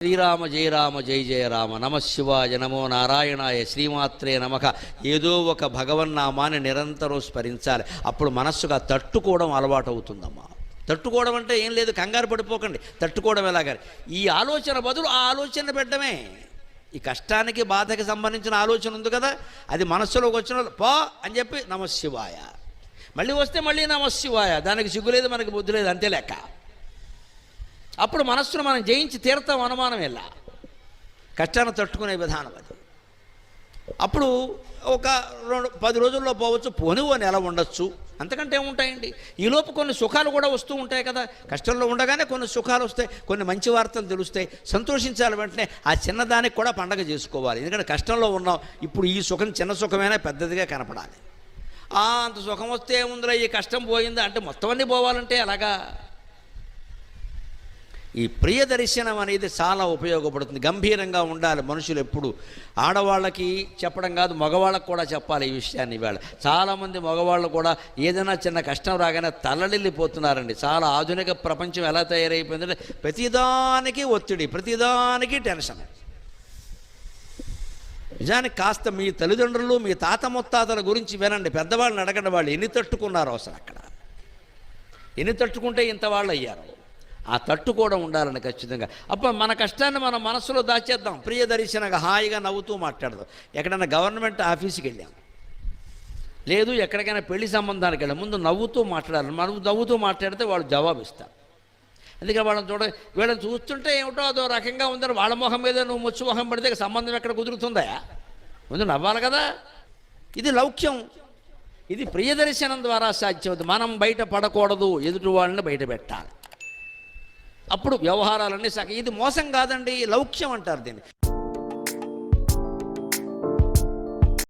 శ్రీరామ జయ రామ జయ జయ రామ నమ శివాయ నమో నారాయణాయ శ్రీమాత్రే నమక ఏదో ఒక భగవన్నామాన్ని నిరంతరం స్మరించాలి. అప్పుడు మనస్సుగా తట్టుకోవడం అలవాటు అవుతుందమ్మా తట్టుకోవడం అంటే ఏం లేదు కంగారు పడిపోకండి. తట్టుకోవడం ఎలాగని? ఈ ఆలోచన బదులు ఆ ఆలోచన పెట్టడమే. ఈ కష్టానికి బాధకి సంబంధించిన ఆలోచన ఉంది కదా అది మనస్సులోకి వచ్చిన పో అని చెప్పి నమ శివాయ మళ్ళీ వస్తే మళ్ళీ నమ శివాయ దానికి సిగ్గులేదు మనకి బుద్ధి లేదు అంతే లెక్క. అప్పుడు మనస్సును మనం జయించి తీరతాం అనుమానం ఎలా? కష్టాన్ని తట్టుకునే విధానం అది. అప్పుడు ఒక రెండు పది రోజుల్లో పోవచ్చు పోని ఓ నెల ఉండొచ్చు. అంతకంటే ఏముంటాయండి? ఈలోపు కొన్ని సుఖాలు కూడా వస్తూ ఉంటాయి కదా. కష్టంలో ఉండగానే కొన్ని సుఖాలు వస్తాయి కొన్ని మంచి వార్తలు తెలుస్తాయి. సంతోషించాలి వెంటనే ఆ చిన్నదానికి కూడా పండగ చేసుకోవాలి. ఎందుకంటే కష్టంలో ఉన్నాం ఇప్పుడు ఈ సుఖం చిన్న సుఖమైనా పెద్దదిగా కనపడాలి. అంత సుఖం వస్తే ఏముందిరా ఈ కష్టం పోయిందా అంటే మొత్తం అన్నీ పోవాలంటే అలాగా ఈ ప్రియ దర్శనం అనేది చాలా ఉపయోగపడుతుంది. గంభీరంగా ఉండాలి మనుషులు ఎప్పుడు. ఆడవాళ్ళకి చెప్పడం కాదు మగవాళ్ళకు కూడా చెప్పాలి ఈ విషయాన్ని ఇవాళ. చాలామంది మగవాళ్ళు కూడా ఏదైనా చిన్న కష్టం రాగానే తల్లడిల్లిపోతున్నారండి చాలా ఆధునిక ప్రపంచం ఎలా తయారైపోయిందంటే ప్రతిదానికి ఒత్తిడి ప్రతిదానికి టెన్షన్. నిజానికి కాస్త మీ తల్లిదండ్రులు మీ తాత ముత్తాతల గురించి వినండి. పెద్దవాళ్ళని అడగండి వాళ్ళు ఎన్ని తట్టుకున్నారో అసలు అక్కడ? ఎన్ని తట్టుకుంటే ఇంత వాళ్ళు అయ్యారు ఆ తట్టు కూడా ఉండాలని ఖచ్చితంగా. అప్పుడు మన కష్టాన్ని మన మనసులో దాచేద్దాం. ప్రియ దర్శనంగా హాయిగా నవ్వుతూ మాట్లాడదాం. ఎక్కడైనా గవర్నమెంట్ ఆఫీస్కి వెళ్ళాం. లేదు ఎక్కడికైనా పెళ్ళి సంబంధానికి వెళ్ళాం. ముందు నవ్వుతూ మాట్లాడాలి. మనం నవ్వుతూ మాట్లాడితే వాళ్ళు జవాబు ఇస్తారు. అందుకని వాళ్ళని చూడ వీళ్ళని చూస్తుంటే ఏమిటో అదో రకంగా ఉందని వాళ్ళ మొహం మీద నువ్వు ముచ్చు మొహం పడితే సంబంధం ఎక్కడ కుదురుతుందా? ముందు నవ్వాలి కదా. ఇది లౌక్యం. ఇది ప్రియదర్శనం ద్వారా సాధ్యమవుతుంది. మనం బయట పడకూడదు. ఎదుటి వాళ్ళని బయట పెట్టాలి. అప్పుడు వ్యవహారాలన్నీ సగ ఇది మోసం కాదండి లౌక్యం అంటారు దీన్ని.